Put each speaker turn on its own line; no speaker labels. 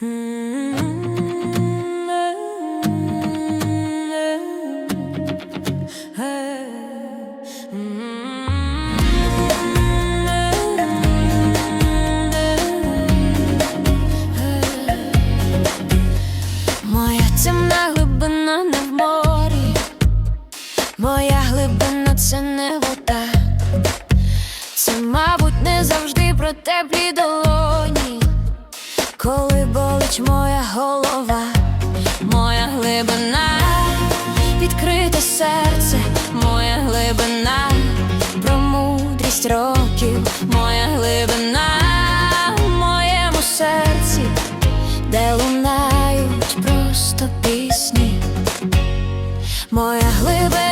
Моя темна глибина не морі, моя глибина це не вода. Це, мабуть, не завжди про теплі долоні, коли болить моя голова, моя глибина, відкрите серце, моя глибина, про мудрість років, моя глибина в моєму серці, де лунають просто пісні. Моя глибина